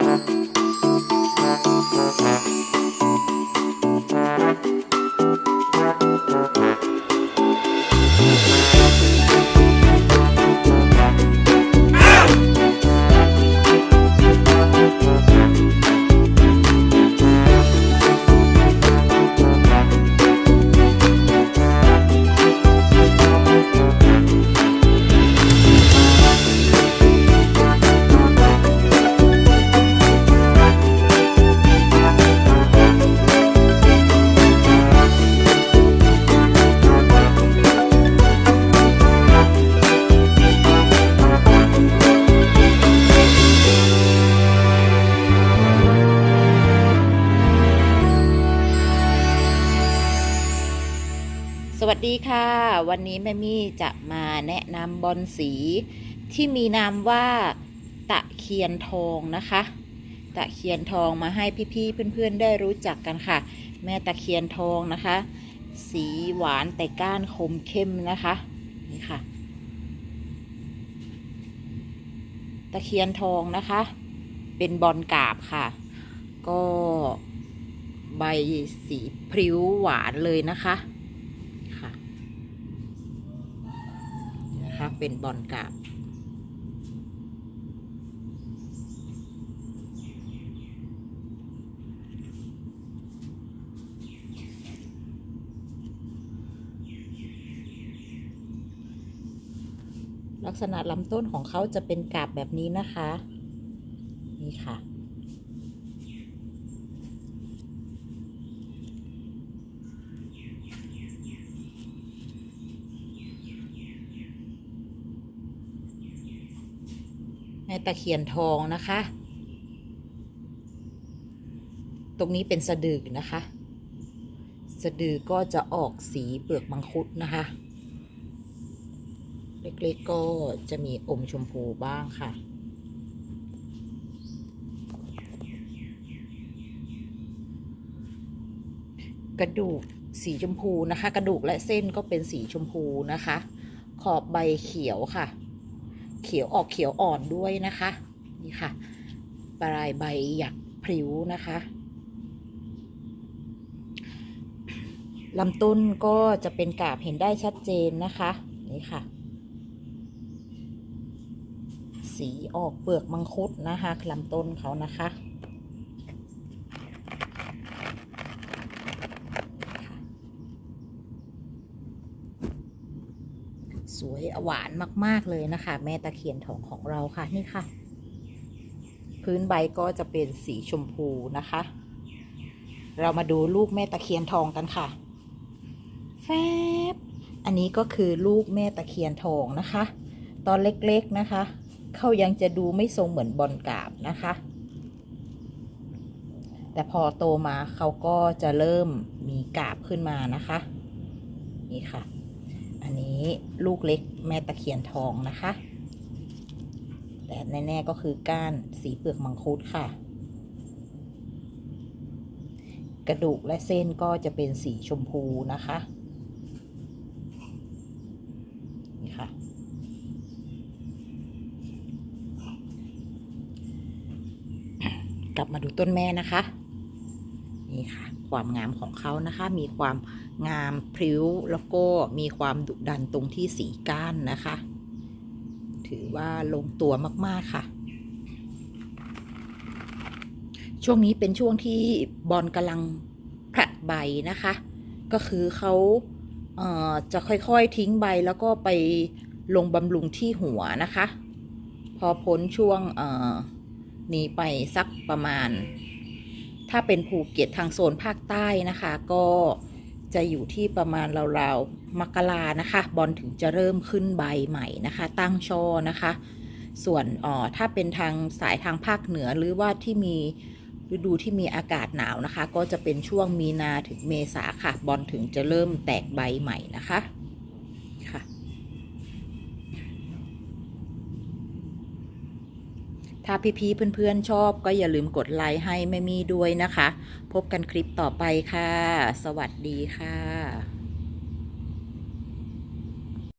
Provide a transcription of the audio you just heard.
Thank you. ดีค่ะ วันนี้แม่มี่จะมาแนะนำบอลสีที่มีนามว่าตะเคียนทองนะคะ ตะเคียนทองมาให้พี่ๆเพื่อนๆได้รู้จักกันค่ะ แม่ตะเคียนทองนะคะ สีหวานแต่ก้านคมเข้มนะคะนี่ค่ะ ตะเคียนทองนะคะ เป็นบอลกาบค่ะ ก็ใบสีพริ้วหวานเลยนะคะค่ะนะคะ เป็นบอลกาบลักษณะลำต้นของเขาจะเป็นกาบแบบนี้นะคะ นี่ค่ะ ในตะเคียนทองนะคะ ตรงนี้เป็นสะดือนะคะ สะดือก็จะออกสีเปลือกมังคุดนะคะ เล็กๆก็จะมีอมชมพูบ้างค่ะกระดูกสีชมพูนะคะ กระดูกและเส้นก็เป็นสีชมพูนะคะ ขอบใบเขียวค่ะ ขียวออกเขียวอ่อนด้วยนะคะ นี่ค่ะปลายใบหยักพริ้วนะคะลำต้นก็จะเป็นกาบเห็นได้ชัดเจนนะคะ นี่ค่ะ สีออกเปลือกมังคุดนะคะลำต้นเขานะคะ สวย หวานมาก ๆ เลยนะคะ แม่ตะเคียนทองของเราค่ะนี่ค่ะ พื้นใบก็จะเป็นสีชมพูนะคะ เรามาดูลูกแม่ตะเคียนทองกันค่ะ แฟบอันนี้ก็คือลูกแม่ตะเคียนทองนะคะ ตอนเล็กๆนะคะ เขายังจะดูไม่ทรงเหมือนบอลกาบนะคะ แต่พอโตมาเขาก็จะเริ่มมีกาบขึ้นมานะคะ นี่ค่ะ อันนี้ลูกเล็กแม่ตะเคียนทองนะคะ แต่แน่ ๆ ก็คือก้านสีเปลือกมังคุดค่ะ กระดูกและเส้นก็จะเป็นสีชมพูนะคะนี่ค่ะ กลับมาดูต้นแม่นะคะ ความงามของเขานะคะ มีความงามพริ้วแล้วก็มีความดุดันตรงที่สีก้านนะคะ ถือว่าลงตัวมากๆค่ะ ช่วงนี้เป็นช่วงที่บอลกำลังผลัดใบนะคะ ก็คือเขาเจะค่อยๆทิ้งใบแล้วก็ไปลงบำรุงที่หัวนะคะ พอพ้นช่วงเอ่อนี้ไปสักประมาณ ถ้าเป็นภูเก็ตทางโซนภาคใต้นะคะ ก็จะอยู่ที่ประมาณราวๆมกรานะคะ บอลถึงจะเริ่มขึ้นใบใหม่นะคะ ตั้งช่อนะคะ ส่วนอ๋อถ้าเป็นทางสายทางภาคเหนือหรือว่าที่มีฤดูที่มีอากาศหนาวนะคะ ก็จะเป็นช่วงมีนาถึงเมษาค่ะ บอลถึงจะเริ่มแตกใบใหม่นะคะค่ะ ถ้าพี่ๆเพื่อนๆชอบก็อย่าลืมกดไลค์ให้แม่มีด้วยนะคะ พบกันคลิปต่อไปค่ะ สวัสดีค่ะ